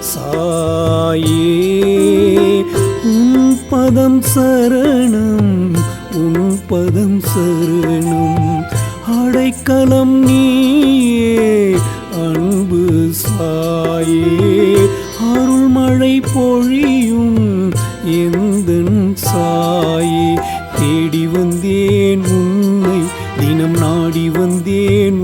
சாயே உன் பதம் சரணம் உன் பதம் சரணம். அடைக்கலம் நீயே அன்பு சாயே அருள்மழை பொழியும் எந்த சாயே. தேடி வந்தேன் உன்னை தினம் நாடி வந்தேன்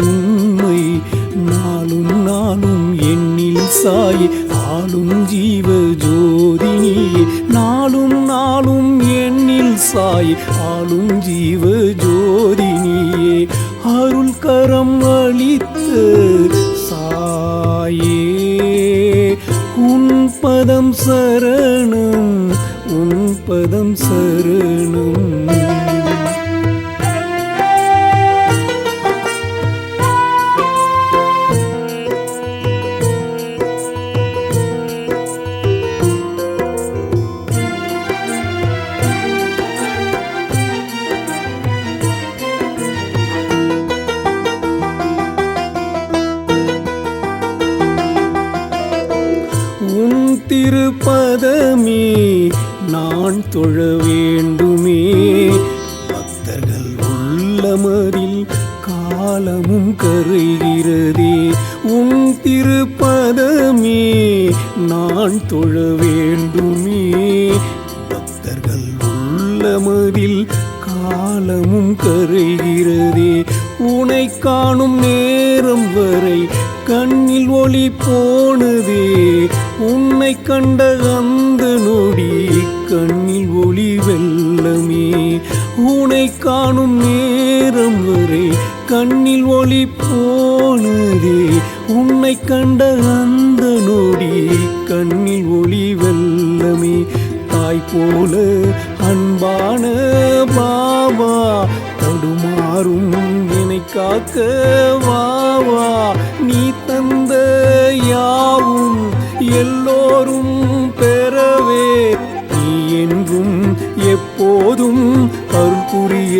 எண்ணில் ஆளும் ஜீவ ஜோதினியே நாளும் நாளும் எண்ணில் சாயி ஆளும் ஜீவ ஜோதினியே. அருள் கரம் அளித்து சாயே உன் பதம் சரணம் உன் பதம் சரணம். திருப்பதமே நான் தொழ வேண்டுமே. பக்தர்கள் உள்ளமரில் காலமும் கருகிறதே. உன் திருப்பதமே. நான் தொழ வேண்டுமே. பக்தர்கள் உள்ளமரில் காலமும் கருகிறதே. உனை காணும் நேரம் வரை கண்ணில் ஒளி போனதே. உன்னை கண்ட அந்த நொடி கண்ணில் ஒளி வெள்ளமே உனை காணும் நேரம் வரை கண்ணில் ஒளி போனதே. உன்னை கண்ட அந்த நொடி கண்ணில் ஒளி வெள்ளமே தாய் போல அன்பான பாபா தடுமாறும் என்னை காக்க வாவா. நீ தந்த யாவும் எப்போதும் அருள் புரிய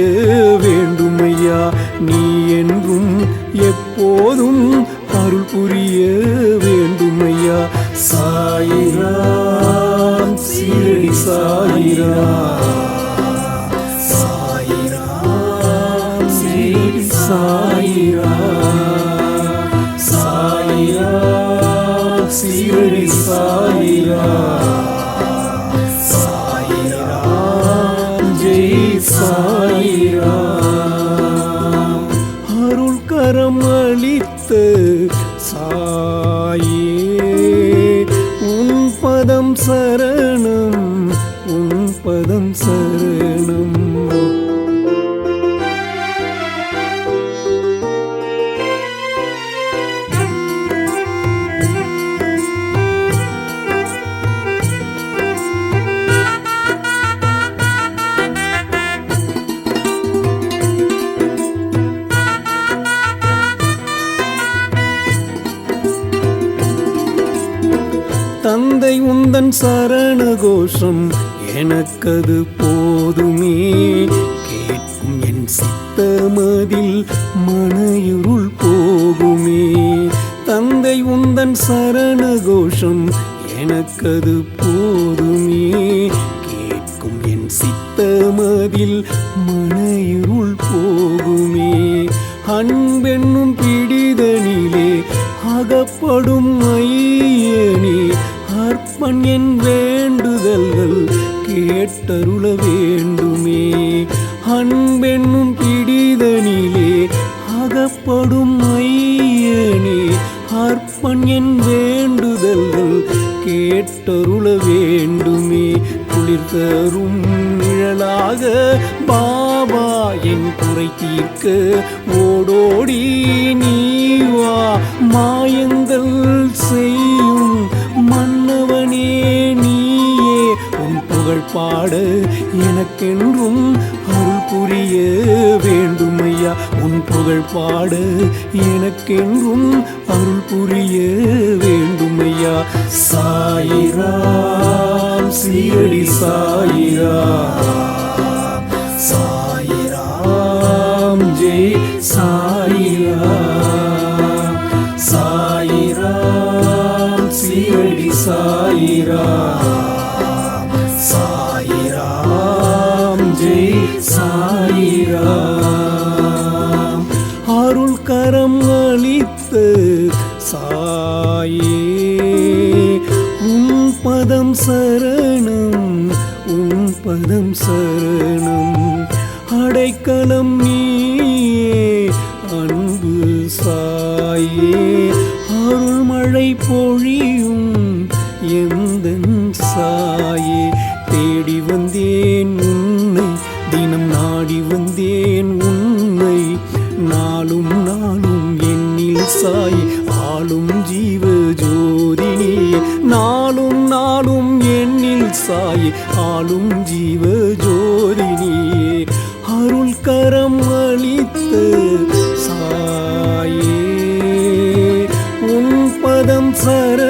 வேண்டுமையா? நீ என்றும் எப்போதும் அருள் புரிய வேண்டுமையா? சாயிராம் சீரடி சாயிராம் சாயிராம் சீரடி சாயிராம். சாயிராம் சீரடி சாயிராம். சாயே உன் பதம் சரணம் உன் பதம் சரணம். உந்தன் சரண கோஷம் எனக்கது போதுமே. கேட்கும் என் சித்தமதில் மனையுருள் போகுமே. தந்தை உந்தன் சரண கோஷம் எனக்கது போதுமே. கேட்கும் என் சித்தமதில் மனையுருள் போகுமே. அன்பென்னும் பிடிதனிலே அகப்படும் மயில் அற்பன் என் வேண்டுதல்கள் கேட்டருள வேண்டுமே. அன்பென்னும் பிடிதனிலே அகப்படும் ஐயனே அற்பன் என் வேண்டுதல்கள் கேட்டருள வேண்டுமே. குளிர் தரும் நிழலாக பாபா என் குறை தீர்க்க ஓடோடி நீ வா. மாயங்கள் செய் பாட. எனக்கென்றும் அருள் புரிய வேண்டும் ஐயா உன் புகழ் பாட. எனக்கென்றும் அருள் புரிய வேண்டும் ஐயா சாயிராம் சீரடி சாயிராம். சாயிராம் ஜெய் சா ஜெய் சாயிராம். அருள் கரம் அளித்து சாயே. உன் பதம் சரணம் உன் பதம் சரணம். அடைக்கலம் நீயே அன்பு சாயே. அருள்மழை பொழியும் ஜோதினி நாளும் நாளும் எண்ணில் சாய் ஆளும் ஜீவ ஜோதினி. அருள் கரம் அளித்து சாயே உன் பதம் சர